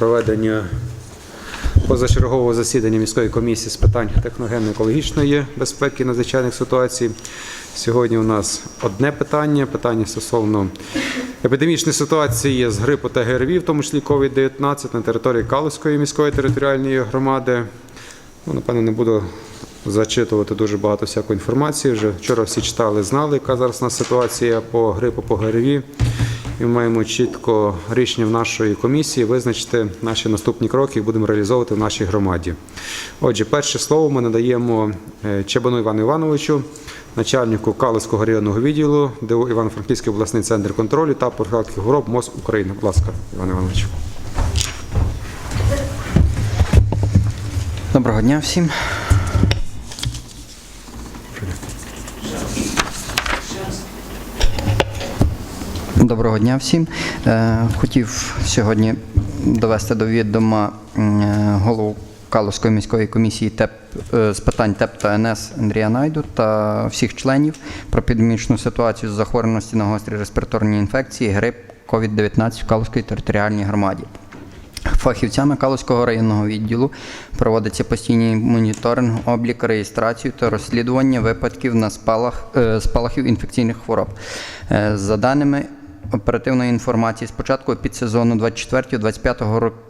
проведення позачергового засідання міської комісії з питань техногенно-екологічної безпеки надзвичайних ситуацій. Сьогодні у нас одне питання: питання стосовно епідемічної ситуації з грипу та ГРВІ, в тому числі COVID-19 на території Калузької міської територіальної громади. Ну, напевно, не буду зачитувати дуже багато всякої інформації. Вже вчора всі читали, знали, яка зараз у нас ситуація по грипу, по ГРВІ. І ми маємо чітко рішення в нашої комісії визначити наші наступні кроки, які будемо реалізовувати в нашій громаді. Отже, перше слово ми надаємо е, Чебану Івану Івановичу, начальнику Калицького районного відділу ДУ Івано-Франківський обласний центр контролю та профілактики хвороб МОЗ України. Будь ласка, Іван Іванович. Доброго дня всім. Доброго дня всім. Е, Хотів сьогодні довести до відома е, голову Калузької міської комісії ТЕП е, з питань ТЕП та НС Андрія Найду та всіх членів про епідемічну ситуацію з захворюваності на гострі респіраторні інфекції, грип COVID-19 в Калузькій територіальній громаді. Фахівцями Калузького районного відділу проводиться постійний моніторинг, облік, реєстрацію та розслідування випадків на спалах, спалахів інфекційних хвороб. За даними оперативної інформації, з початку підсезону 24-25 року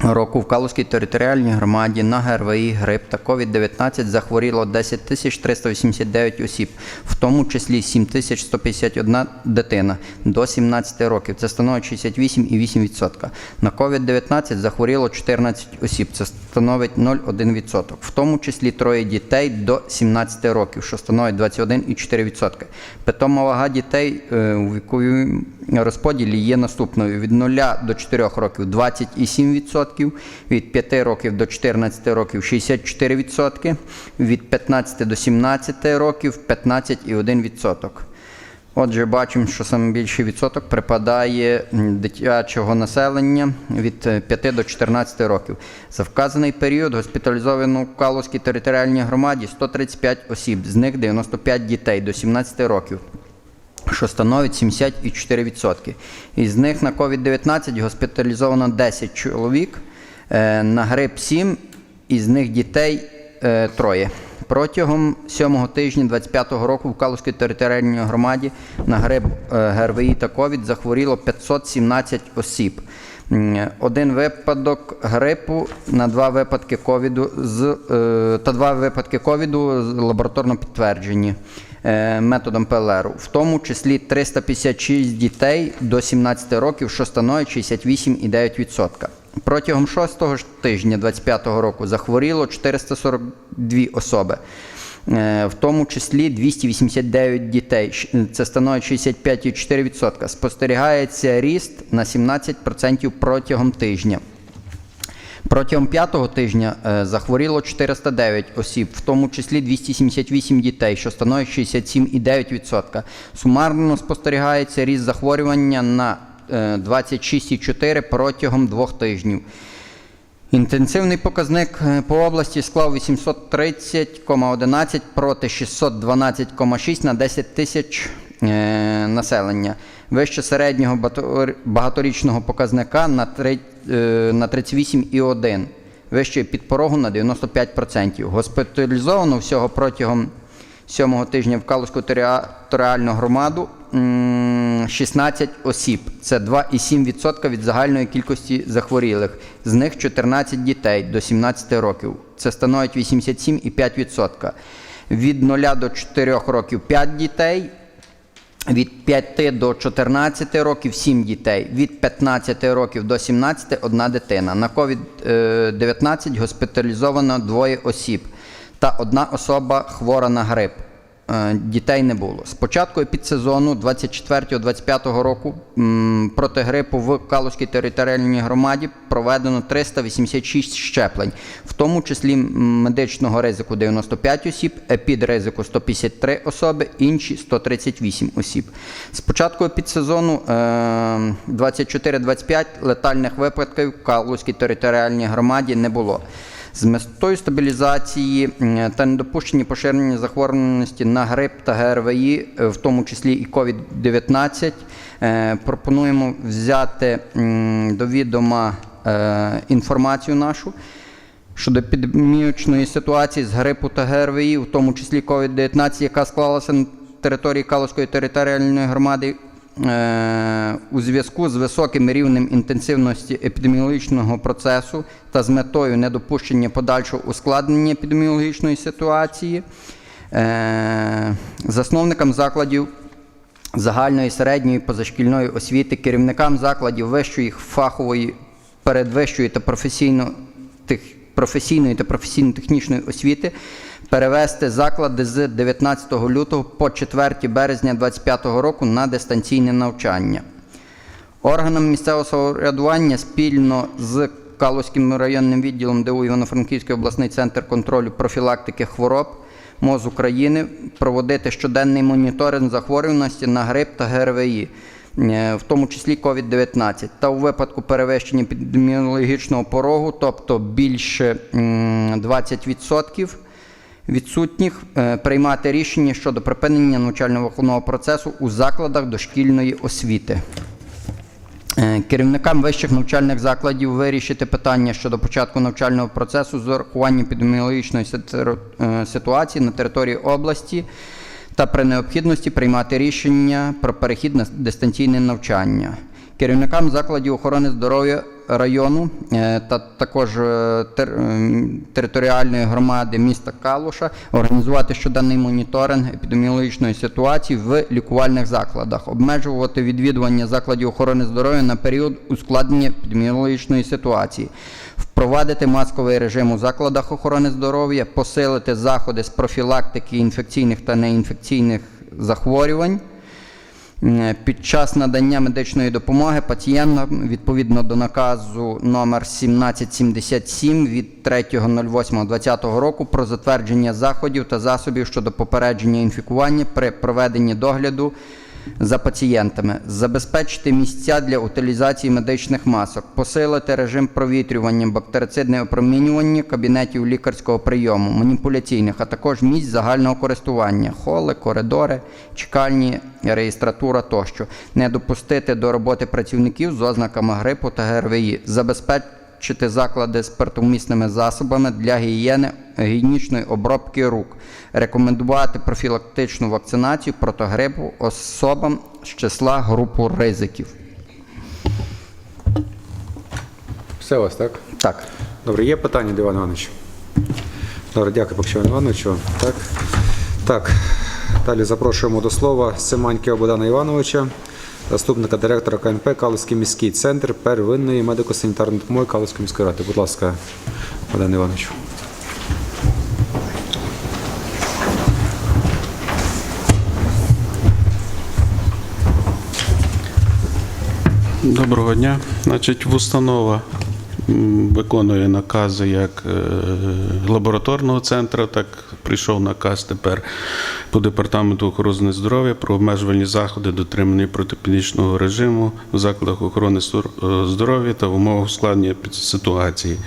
року в Калузькій територіальній громаді на ГРВІ, грип та COVID-19 захворіло 10 тисяч 389 осіб, в тому числі 7 тисяч 151 дитина до 17 років. Це становить 68,8%. На COVID-19 захворіло 14 осіб, це становить 0,1%. В тому числі троє дітей до 17 років, що становить 21,4%. Питома вага дітей е, у віковій розподілі є наступною: від 0 до 4 років 20,7%, від 5 років до 14 років 64%, від 15 до 17 років 15,1%. Отже, бачимо, що саме більший відсоток припадає дитячого населення від е, 5 до 14 років. За вказаний період госпіталізовано в Калузькій територіальній громаді 135 осіб, з них 95 дітей до 17 років що становить 74%. Із них на COVID-19 госпіталізовано 10 чоловік, е, на грип 7, із них дітей е, троє. Протягом сьомого тижня 25-го року в Калузькій територіальній громаді на грип е, ГРВІ та ковід захворіло 517 осіб. Один випадок грипу на два випадки ковіду та два випадки ковіду лабораторно підтверджені методом ПЛР, в тому числі 356 дітей до 17 років, що становить 68,9%. Протягом шостого ж тижня 25-го року захворіло 442 особи. Е, В тому числі 289 дітей, це становить 65,4%. Спостерігається ріст на 17% протягом тижня. Протягом п'ятого тижня е, захворіло 409 осіб, в тому числі 278 дітей, що становить 67,9%. Сумарно спостерігається ріст захворювання на е, 26,4 протягом двох тижнів. Інтенсивний показник е, по області склав 830,11 проти 612,6 на 10 тисяч е, населення. Вище середнього багаторічного показника на, е, на 38,1. Вище підпорогу на 95%. Госпіталізовано всього протягом сьомого тижня в Калузьку територіальну громаду 16 осіб. Це 2,7% від загальної кількості захворілих. З них 14 дітей до 17 років. Це становить 87,5%. Від 0 до 4 років 5 дітей. Від 5 до 14 років 7 дітей, від 15 років до 17 – одна дитина. На COVID-19 госпіталізовано двоє осіб та одна особа хвора на грип. Е, Дітей не було. З початку підсезону 24-25 року проти грипу в Калузькій територіальній громаді проведено 386 щеплень, в тому числі медичного ризику 95 осіб, епідризику 153 особи, інші 138 осіб. З початку підсезону е, 24-25 летальних випадків в Калузькій територіальній громаді не було. З метою стабілізації та недопущення поширення захворюваності на грип та ГРВІ, е, в тому числі і COVID-19, е, пропонуємо взяти до відома е, інформацію нашу щодо епідеміологічної ситуації з грипу та ГРВІ, в тому числі COVID-19, яка склалася на території Калуської територіальної громади у зв'язку з високим рівнем інтенсивності епідеміологічного процесу та з метою недопущення подальшого ускладнення епідеміологічної ситуації. Е, засновникам закладів загальної середньої позашкільної освіти, керівникам закладів вищої фахової, передвищої та професійно, професійної та професійно-технічної освіти перевести заклади з 19 лютого по 4 березня 2025 року на дистанційне навчання. Органам місцевого самоврядування спільно з Калузьким районним відділом ДУ Івано-Франківський обласний центр контролю профілактики хвороб МОЗ України проводити щоденний моніторинг захворюваності на грип та ГРВІ, е, в тому числі COVID-19, та у випадку перевищення епідеміологічного порогу, тобто більше м, 20% відсутніх, е, приймати рішення щодо припинення навчально-виховного процесу у закладах дошкільної освіти. Е, Керівникам вищих навчальних закладів вирішити питання щодо початку навчального процесу з урахуванням епідеміологічної е, ситуації на території області та при необхідності приймати рішення про перехід на дистанційне навчання. Керівникам закладів охорони здоров'я району е, та також е, е, територіальної громади міста Калуша організувати щоденний моніторинг епідеміологічної ситуації в лікувальних закладах, обмежувати відвідування закладів охорони здоров'я на період ускладнення епідеміологічної ситуації, впровадити масковий режим у закладах охорони здоров'я, посилити заходи з профілактики інфекційних та неінфекційних захворювань. Під час надання медичної допомоги пацієнтам відповідно до наказу номер 1777 від 3.08.2020 року про затвердження заходів та засобів щодо попередження інфікування при проведенні догляду за пацієнтами, забезпечити місця для утилізації медичних масок, посилити режим провітрювання, бактерицидне опромінювання кабінетів лікарського прийому, маніпуляційних, а також місць загального користування, холи, коридори, чекальні, реєстратура тощо, не допустити до роботи працівників з ознаками грипу та ГРВІ, забезпечити заклади спиртомісними засобами для гігієни гігієнічної обробки рук, рекомендувати профілактичну вакцинацію проти грипу особам з числа групу ризиків. Все у вас, так? Так. Добре, є питання до Івана Івановича? Добре, дякую, Покчеван Івановичу. Так. так, далі запрошуємо до слова Семаньківа Богдана Івановича, заступника директора КНП Калузький міський центр первинної медико-санітарної допомоги Калузької міської ради. Будь ласка, Богдан Іванович. Доброго дня. Значить, установа виконує накази як е, лабораторного центру, так прийшов наказ тепер по департаменту охорони здоров'я про обмежувальні заходи дотримання протипідічного режиму в закладах охорони е, здоров'я та в умовах ускладнення ситуації.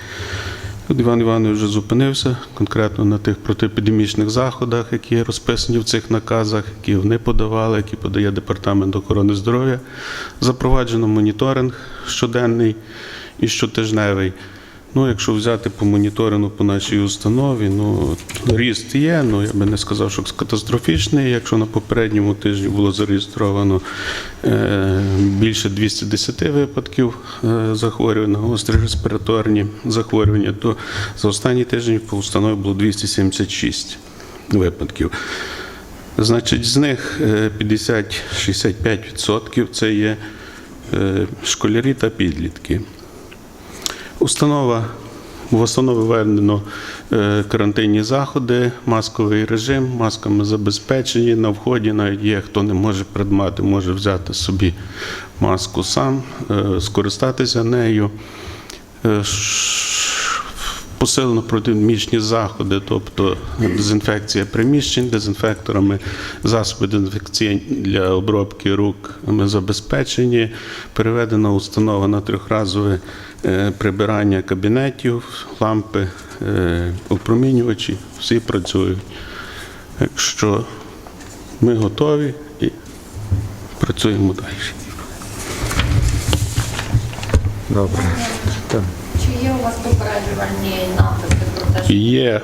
Тут Іван Іванович вже зупинився конкретно на тих протиепідемічних заходах, які розписані в цих наказах, які вони подавали, які подає Департамент охорони здоров'я. Запроваджено моніторинг щоденний і щотижневий. Ну, якщо взяти по моніторингу по нашій установі, ну ріст є, ну я би не сказав, що катастрофічний. Якщо на попередньому тижні було зареєстровано е, більше 210 випадків е, захворювань гострі респіраторні захворювання, то за останній тиждень по установі було 276 випадків. Значить, з них е, 50-65% це є е, школярі та підлітки. Установа в основному введено е, карантинні заходи, масковий режим, масками забезпечені. На вході навіть є, хто не може придбати, може взяти собі маску сам, е, скористатися нею. Посилено протимічні заходи, тобто дезінфекція приміщень дезінфекторами, засоби дезінфекції для обробки рук ми забезпечені. Переведена установа на трьохразове е, прибирання кабінетів, лампи, е, опромінювачі, всі працюють. Так що ми готові і працюємо далі. Добре. Вас попереджувальні написи про Є,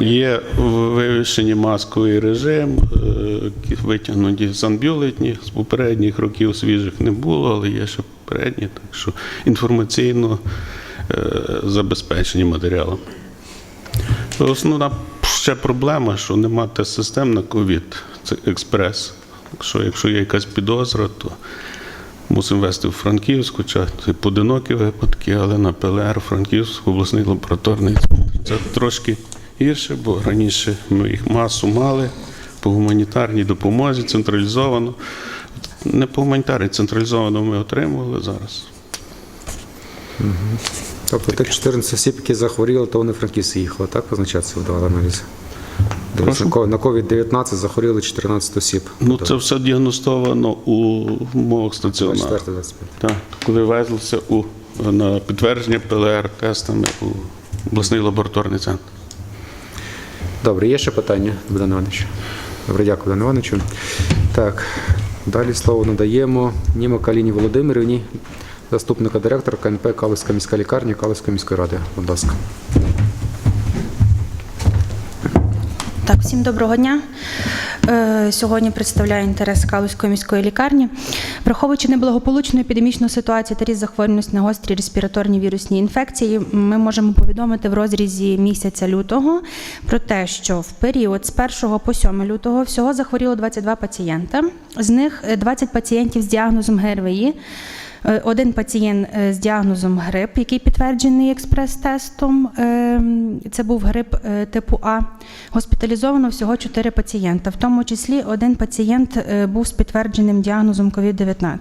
є вивішені масковий режим, е, витягнуті санбюлетні з попередніх років свіжих не було, але є ще попередні, так що інформаційно е, забезпечені матеріалом. Основна ще проблема, що нема тест-систем на ковід, це експрес. Так що, якщо є якась підозра, то мусимо вести в Франківську, це поодинокі випадки, але на ПЛР Франківську обласний лабораторний центр. Це трошки гірше, бо раніше ми їх масу мали по гуманітарній допомозі, централізовано. Не по гуманітарній, централізовано ми отримували зараз. Тобто тих 14 осіб, які захворіли, то вони в Франківськ їхали, так позначатися вдавали аналіз? Дивіться, на ко- на COVID-19 захворіли 14 осіб. Ну, це все діагностовано у умовах стаціонару. 24-25. Так, коли везлося у, на підтвердження ПЛР-тестами у обласний лабораторний центр. Добре, є ще питання, Богдан Іванович? Добре, дякую, Богдан Івановичу. Так, далі слово надаємо Німо Каліні Володимирівні, заступника директора КНП Калицька міська лікарня Калицької міської ради. Будь ласка. Так, всім доброго дня. Е, Сьогодні представляю інтерес Калузької міської лікарні. Враховуючи неблагополучну епідемічну ситуацію та ріст захворюваності на гострі респіраторні вірусні інфекції, ми можемо повідомити в розрізі місяця лютого про те, що в період з 1 по 7 лютого всього захворіло 22 пацієнта. З них е, 20 пацієнтів з діагнозом ГРВІ. Е, Один пацієнт е, з діагнозом грип, який підтверджений експрес-тестом. Ем, Це був грип е, типу А. Госпіталізовано всього 4 пацієнта, в тому числі один пацієнт був з підтвердженим діагнозом COVID-19.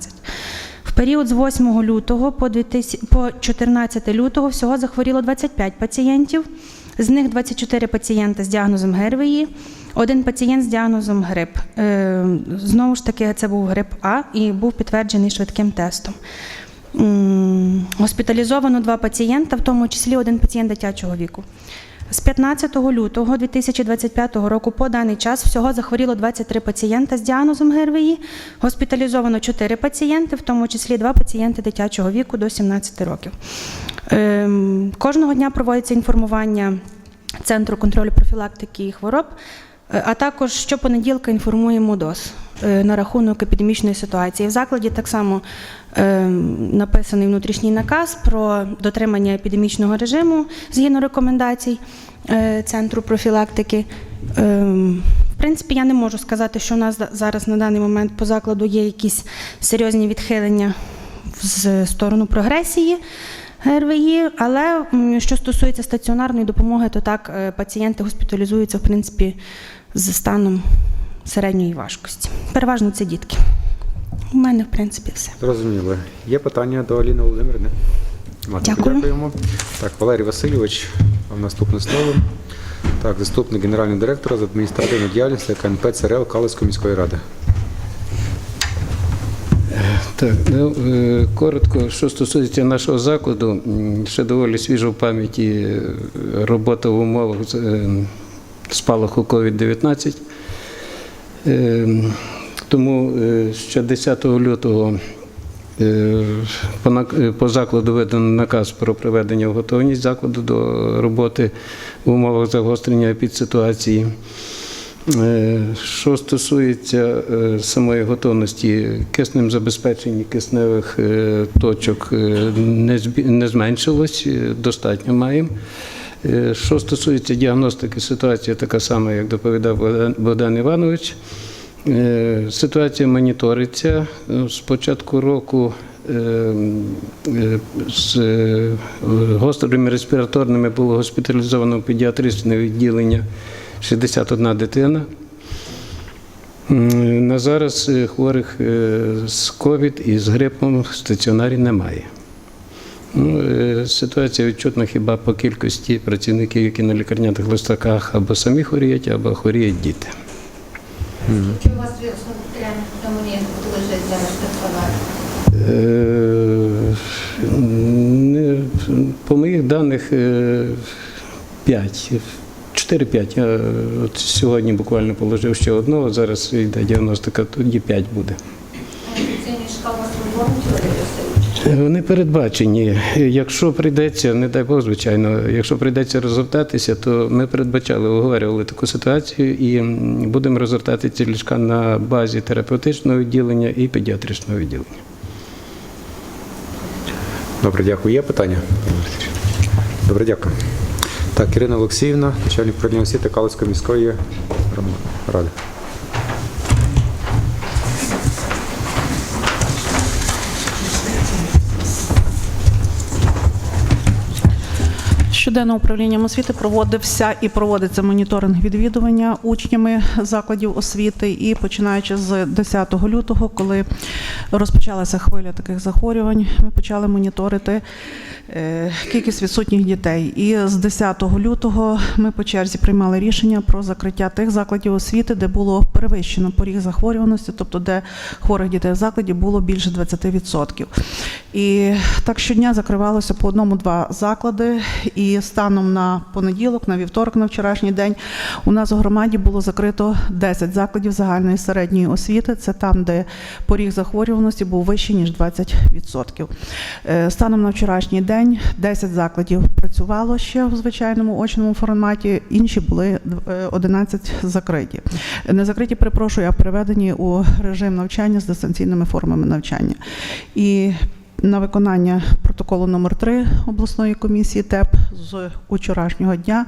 В період з 8 лютого по 2000 по 14 лютого всього захворіло 25 пацієнтів. З них 24 пацієнти з діагнозом ГРВІ, один пацієнт з діагнозом грип. Е, Знову ж таки, це був грип А і був підтверджений швидким тестом. Госпіталізовано два пацієнта, в тому числі один пацієнт дитячого віку. З 15 лютого 2025 року по даний час всього захворіло 23 пацієнта з діагнозом ГРВІ. Госпіталізовано 4 пацієнти, в тому числі 2 пацієнти дитячого віку до 17 років. Ем, Кожного дня проводиться інформування Центру контролю профілактики і хвороб, а також щопонеділка інформуємо ДОС е, на рахунок епідемічної ситуації. В закладі так само е, написаний внутрішній наказ про дотримання епідемічного режиму згідно рекомендацій е, Центру профілактики. В принципі, я не можу сказати, що у нас зараз на даний момент по закладу є якісь серйозні відхилення в сторону прогресії. ГРВІ, але що стосується стаціонарної допомоги, то так е, пацієнти госпіталізуються в принципі з станом середньої важкості. Переважно це дітки. У мене, в принципі, все. Зрозуміло. Є питання до Аліни Володимирівни? Дякую. Дякуємо. Так, Валерій Васильович, вам наступне слово. Так, заступник генерального директора з адміністративної діяльності КНП ЦРЛ Калицької міської ради. Так, ну, е, коротко, що стосується нашого закладу, ще доволі свіжо в пам'яті е, робота в умовах е, спалаху COVID-19. Е, Тому ще 10 лютого по закладу видано наказ про приведення в готовність закладу до роботи в умовах загострення епідситуації. Е, Що стосується е, самої готовності, киснем забезпечення кисневих е, точок е, не зменшилось, е, достатньо маємо. Е, Що стосується діагностики, ситуація така сама, як доповідав Богдан- Іванович. Е, Ситуація моніториться. Е, З початку року е, е, з е, гострими респіраторними було госпіталізовано педіатричне відділення 61 дитина. На зараз е, хворих е, з ковід і з грипом в стаціонарі немає. Ну, е, ситуація відчутна хіба по кількості працівників, які на лікарняних листаках або самі хворіють, або хворіють діти. чи у вас пневмонія лежить зараз По моїх даних 5. 4-5. Я от сьогодні буквально положив ще одного, зараз йде діагностика, тоді 5 буде. Васильович? Вони передбачені. Якщо прийдеться, не дай Бог, звичайно, якщо прийдеться розгортатися, то ми передбачали, оговорювали таку ситуацію і будемо розгортати ці ліжка на базі терапевтичного відділення і педіатричного відділення. Добре, дякую. Є питання? Добре, дякую. Так, Ірина Олексіївна, начальник управління освіти Калицької міської ради. Щоденно управлінням освіти проводився і проводиться моніторинг відвідування учнями закладів освіти. І починаючи з 10 лютого, коли розпочалася хвиля таких захворювань, ми почали моніторити е, кількість відсутніх дітей. І з 10 лютого ми по черзі приймали рішення про закриття тих закладів освіти, де було перевищено поріг захворюваності, тобто де хворих дітей в закладі було більше 20%. І так щодня закривалося по одному-два заклади. І станом на понеділок, на вівторок, на вчорашній день, у нас у громаді було закрито 10 закладів загальної середньої освіти. Це там, де поріг захворюваності був вищий ніж 20%. Е, Станом на вчорашній день 10 закладів працювало ще в звичайному очному форматі, інші були е, 11 закриті. Не закриті, перепрошую, а приведені у режим навчання з дистанційними формами навчання. І на виконання протоколу номер 3 обласної комісії ТЕП з учорашнього дня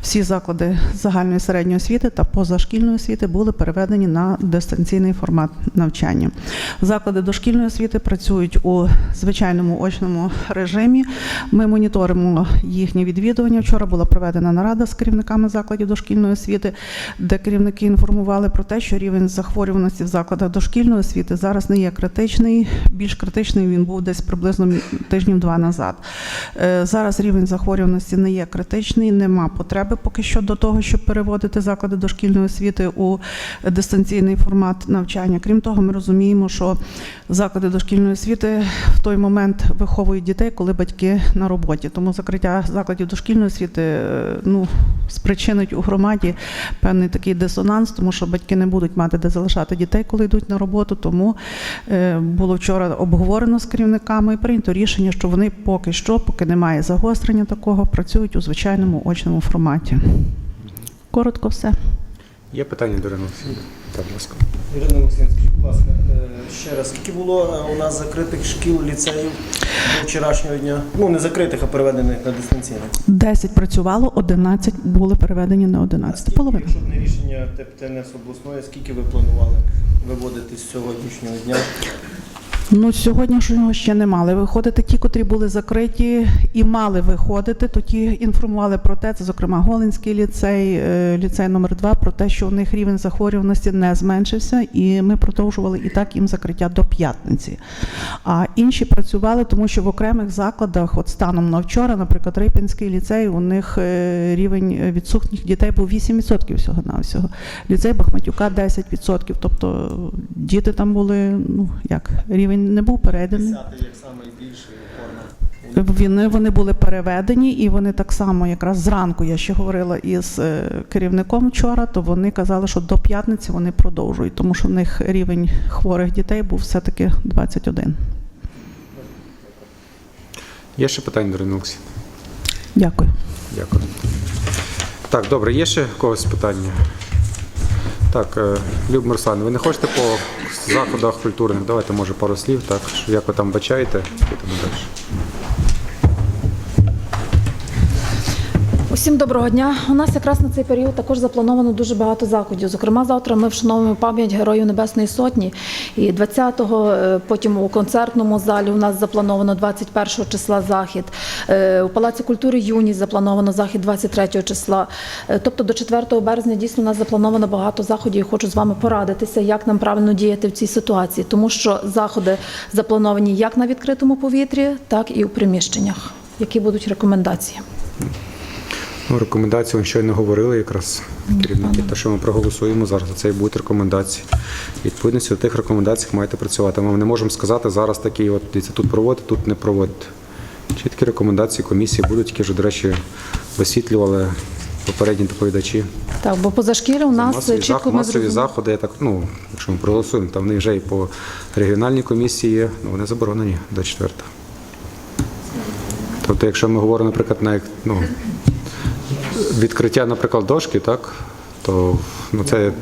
всі заклади загальної середньої освіти та позашкільної освіти були переведені на дистанційний формат навчання. Заклади дошкільної освіти працюють у звичайному очному режимі. Ми моніторимо їхнє відвідування. Вчора була проведена нарада з керівниками закладів дошкільної освіти, де керівники інформували про те, що рівень захворюваності в закладах дошкільної освіти зараз не є критичний. Більш критичний він був десь приблизно тижнів два назад. Е, Зараз рівень захворюваності не є критичний, нема потреби поки що до того, щоб переводити заклади дошкільної освіти у дистанційний формат навчання. Крім того, ми розуміємо, що заклади дошкільної освіти в той момент виховують дітей, коли батьки на роботі. Тому закриття закладів дошкільної освіти е, ну, спричинить у громаді певний такий дисонанс, тому що батьки не будуть мати де залишати дітей, коли йдуть на роботу. Тому е, було вчора обговорено з керівниками і прийнято рішення, що вони поки що, поки немає загострення такого, працюють у звичайному очному форматі. Коротко все. Є питання до Ірини? Так, будь ласка. Ірина Олексійовна, скажіть, будь ласка, е, ще раз, скільки було е, у нас закритих шкіл, ліцеїв до вчорашнього дня? Ну, не закритих, а переведених на дистанційне. 10 працювало, 11 були переведені на 11. Половина. Якщо б не рішення ТЕП-ТНС обласної, скільки ви планували виводити з сьогоднішнього дня? Ну, сьогоднішнього ще не мали виходити. Ті, котрі були закриті і мали виходити, то ті інформували про те, це, зокрема, Голинський ліцей, е, ліцей номер 2 про те, що у них рівень захворюваності не зменшився, і ми продовжували і так їм закриття до п'ятниці. А інші працювали, тому що в окремих закладах, от станом на вчора, наприклад, Рипінський ліцей, у них е, рівень відсутніх дітей був 8% всього на всього. Ліцей Бахматюка 10%. Тобто діти там були, ну як рівень не був перейдений. Десятий, як найбільший форма. Вони, вони були переведені, і вони так само, якраз зранку я ще говорила із е, керівником вчора, то вони казали, що до п'ятниці вони продовжують, тому що в них рівень хворих дітей був все-таки 21. Є ще питання до Ірини Дякую. Дякую. Так, добре, є ще когось питання? Так, е, Люб Мирсан, ви не хочете по заходах культурних? Давайте, може, пару слів, так, як ви там бачаєте, підемо далі. Усім доброго дня. У нас якраз на цей період також заплановано дуже багато заходів. Зокрема, завтра ми вшановуємо пам'ять Героїв Небесної Сотні. І 20-го, е, потім у концертному залі у нас заплановано 21 числа захід. Е, У Палаці культури Юність заплановано захід 23 числа. Е, Тобто до 4 березня дійсно у нас заплановано багато заходів. і Хочу з вами порадитися, як нам правильно діяти в цій ситуації, тому що заходи заплановані як на відкритому повітрі, так і у приміщеннях. Які будуть рекомендації? Ну, рекомендації ви щойно говорили якраз керівники, те, що ми проголосуємо зараз, це і будуть рекомендації. Відповідності до тих рекомендацій маєте працювати. Ми не можемо сказати зараз такі, от дивіться, тут проводити, тут не проводити. Чіткі рекомендації комісії будуть, які вже, до речі, висвітлювали попередні доповідачі. Так, бо позашкілля у нас масові, чітко зах- масові заходи, так, ну, якщо ми проголосуємо, там вони вже і по регіональній комісії є, ну, вони заборонені до 4. Тобто, якщо ми говоримо, наприклад, на ну, відкриття, наприклад, дошки, так, то ну, це,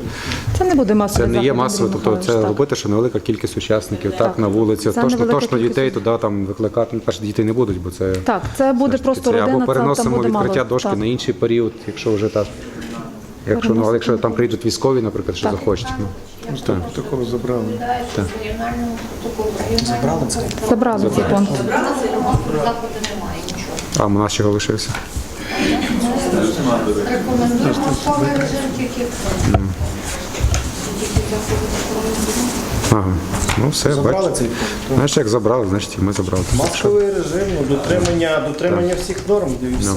Це не буде масово. це не є масово, тобто це робити, що невелика кількість учасників так, на вулиці. Це Точно, невелика точно дітей туди там викликати, ну, перше, дітей не будуть, бо це Так, це буде просто це родина, або це там переносимо буде відкриття мало. дошки Так. на інший період, якщо вже так. Якщо, ну, але якщо там прийдуть військові, наприклад, що захочуть. Ну, так. Такого забрали. Кримінальному Забрали це? Забрали цей пункт. Забрали цей заходу немає нічого. А у нас чого лишився? Рекомендуємо масовий режим тільки Ага. Ну все, Забрали бачите. цей пункт. Знаєш, як забрали, значить і ми забрали. Масковий режим, ну, дотримання, дотримання всіх норм, Ну. дивіться.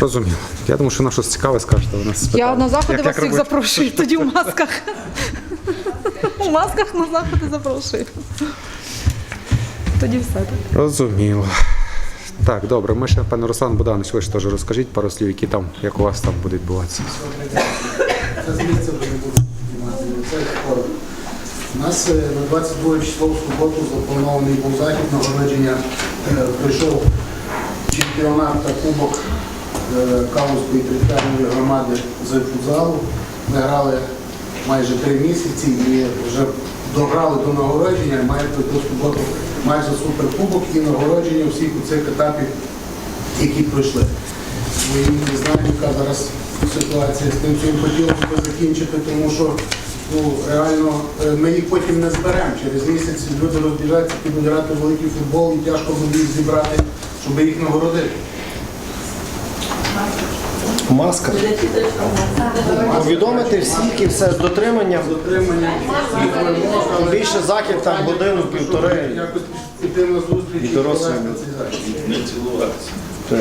Розуміло. Я думаю, що на щось цікаве скажете. Ви нас Я спитали. на заходи Як- вас як всіх робити? запрошую, тоді в масках. У масках на заходи запрошую. Тоді все. Розуміло. Так, добре. Ми ще, пане Руслан Богданович, ви ж теж розкажіть пару слів, які там, як у вас там буде відбуватися. У нас е, на 22 число в суботу запланований був захід нагородження. Е, Прийшов чемпіонат та кубок е, Калузької територіальної громади з футзалу. Ми грали майже три місяці і вже дограли до нагородження, має до суботу майже суперкубок і нагородження всіх у цих етапів, які пройшли. Ми не знаємо, яка зараз ситуація з тим, чим хотілося б закінчити, тому що ну, реально е, ми їх потім не зберемо. Через місяць люди розбіжаться, грати великий футбол і тяжко буде їх зібрати, щоб їх нагородити. Маска. Повідомити всіх і все з дотриманням. Більше захід там годину, півтори. на зустріч І дорослим. провести цей.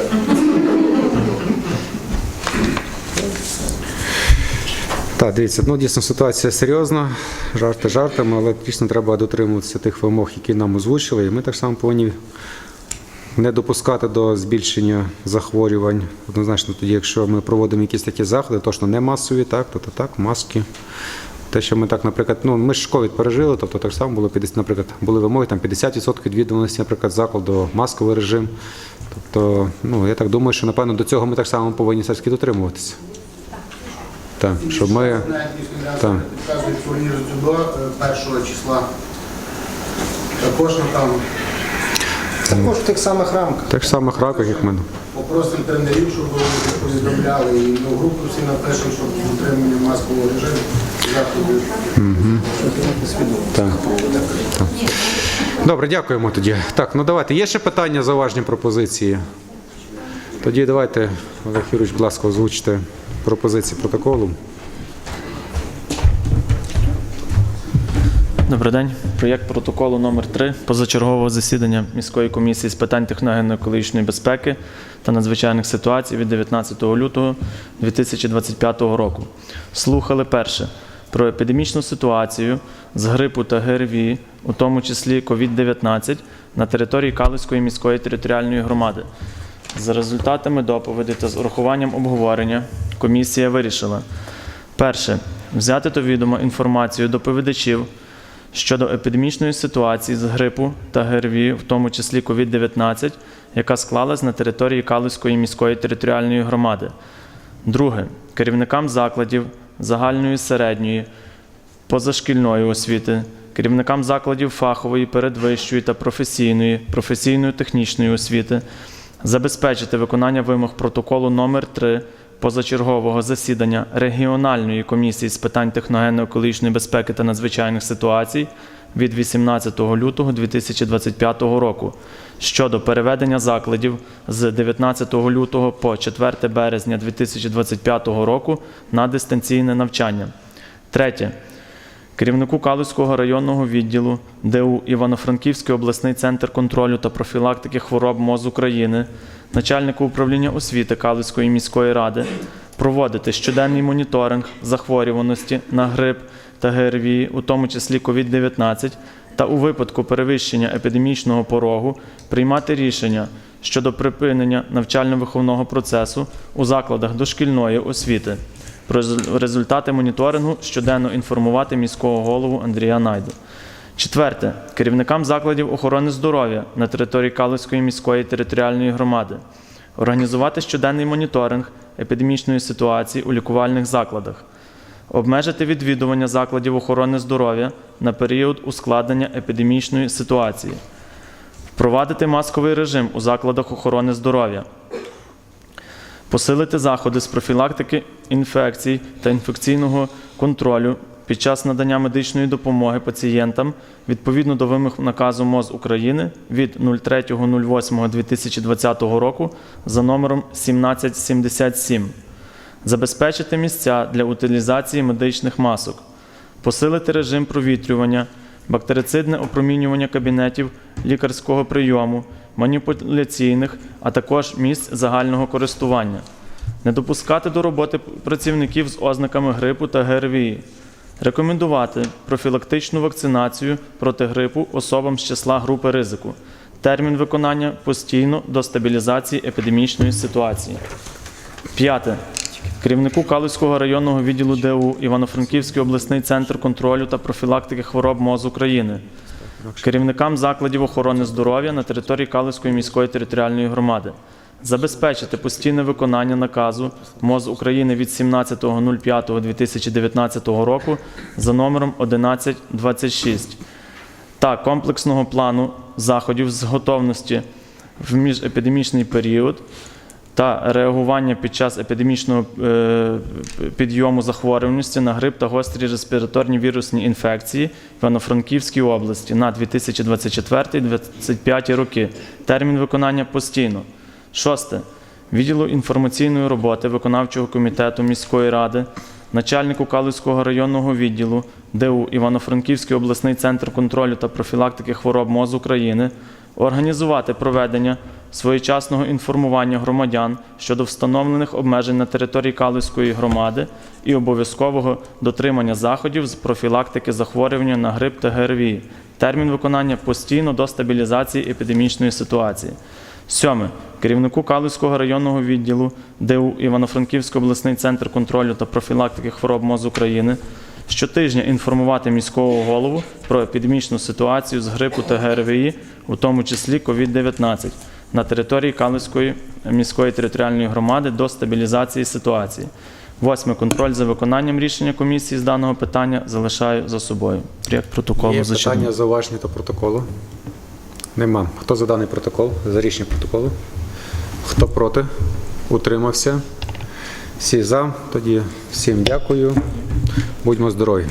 Так, дивіться, ну дійсно ситуація серйозна, жарти жартами, але дійсно треба дотримуватися тих вимог, які нам озвучили. І ми так само повинні не допускати до збільшення захворювань. Однозначно, тоді, якщо ми проводимо якісь такі заходи, точно не масові, так, то, то так, маски. Те, що ми так, наприклад, ну ми ж ковід пережили, тобто так само було 50, наприклад, були вимоги там 50% відвідуваності, наприклад, закладу, масковий режим. Тобто, ну я так думаю, що напевно до цього ми так само повинні все ж таки дотримуватися. Так, щоб ми. Так. підказують турнір дзюдо е, першого числа. Також ну, там Також в тих самих рамках. Так самих рамках, як ми. попросимо тренерів, щоб повідомляли і ну, групу всі напишемо, щоб дотримання маскового режиму заходів. Так. так. Добре, дякуємо тоді. Так, ну давайте. Є ще питання, зауважні пропозиції? Тоді давайте, Олег Юрійович, будь ласка, озвучте пропозиції протоколу. Добрий день. Проєкт протоколу номер 3 позачергового засідання міської комісії з питань техногенно-екологічної безпеки та надзвичайних ситуацій від 19 лютого 2025 року. Слухали перше про епідемічну ситуацію з грипу та ГРВІ, у тому числі COVID-19, на території Калицької міської територіальної громади. За результатами доповіді та з урахуванням обговорення комісія вирішила перше взяти до відома інформацію доповідачів щодо епідемічної ситуації з грипу та ГРВІ, в тому числі COVID-19, яка склалась на території Калузької міської територіальної громади. Друге керівникам закладів загальної середньої позашкільної освіти, керівникам закладів фахової, передвищої та професійної, професійно-технічної освіти забезпечити виконання вимог протоколу номер 3 позачергового засідання регіональної комісії з питань техногенно-екологічної безпеки та надзвичайних ситуацій від 18 лютого 2025 року щодо переведення закладів з 19 лютого по 4 березня 2025 року на дистанційне навчання. Третє. Керівнику Калузького районного відділу ДУ Івано-Франківський обласний центр контролю та профілактики хвороб МОЗ України, начальнику управління освіти Калузької міської ради проводити щоденний моніторинг захворюваності на грип та ГРВІ, у тому числі COVID-19, та у випадку перевищення епідемічного порогу приймати рішення щодо припинення навчально-виховного процесу у закладах дошкільної освіти. Про результати моніторингу щоденно інформувати міського голову Андрія Найду. Четверте. Керівникам закладів охорони здоров'я на території Калицької міської територіальної громади організувати щоденний моніторинг епідемічної ситуації у лікувальних закладах, обмежити відвідування закладів охорони здоров'я на період ускладнення епідемічної ситуації, впровадити масковий режим у закладах охорони здоров'я, посилити заходи з профілактики інфекцій та інфекційного контролю під час надання медичної допомоги пацієнтам відповідно до вимог наказу МОЗ України від 03.08.2020 року за номером 1777, забезпечити місця для утилізації медичних масок, посилити режим провітрювання, бактерицидне опромінювання кабінетів лікарського прийому, маніпуляційних, а також місць загального користування, не допускати до роботи працівників з ознаками грипу та ГРВІ, рекомендувати профілактичну вакцинацію проти грипу особам з числа групи ризику. Термін виконання постійно до стабілізації епідемічної ситуації. П'яте. Керівнику Калузького районного відділу ДУ Івано-Франківський обласний центр контролю та профілактики хвороб МОЗ України. Керівникам закладів охорони здоров'я на території Калузької міської територіальної громади. Забезпечити постійне виконання наказу МОЗ України від 17.05.2019 року за номером 1126 та комплексного плану заходів з готовності в міжепідемічний період та реагування під час епідемічного е, підйому захворюваності на грип та гострі респіраторні вірусні інфекції в Івано-Франківській області на 2024-2025 роки. Термін виконання постійно. Шосте. Відділу інформаційної роботи виконавчого комітету міської ради, начальнику Калузького районного відділу ДУ Івано-Франківський обласний центр контролю та профілактики хвороб МОЗ України організувати проведення своєчасного інформування громадян щодо встановлених обмежень на території Калузької громади і обов'язкового дотримання заходів з профілактики захворювання на грип та ГРВІ. Термін виконання постійно до стабілізації епідемічної ситуації. Сьоме. Керівнику Калузького районного відділу ДУ Івано-Франківський обласний центр контролю та профілактики хвороб МОЗ України щотижня інформувати міського голову про епідемічну ситуацію з грипу та ГРВІ, у тому числі COVID-19, на території Калузької міської територіальної громади до стабілізації ситуації. Восьме. Контроль за виконанням рішення комісії з даного питання залишаю за собою. Проєкт протоколу Є зачитано. питання зауваження до протоколу? Нема. Хто за даний протокол? За рішення протоколу? Хто проти? Утримався? Всі за. Тоді всім дякую. Будьмо здорові.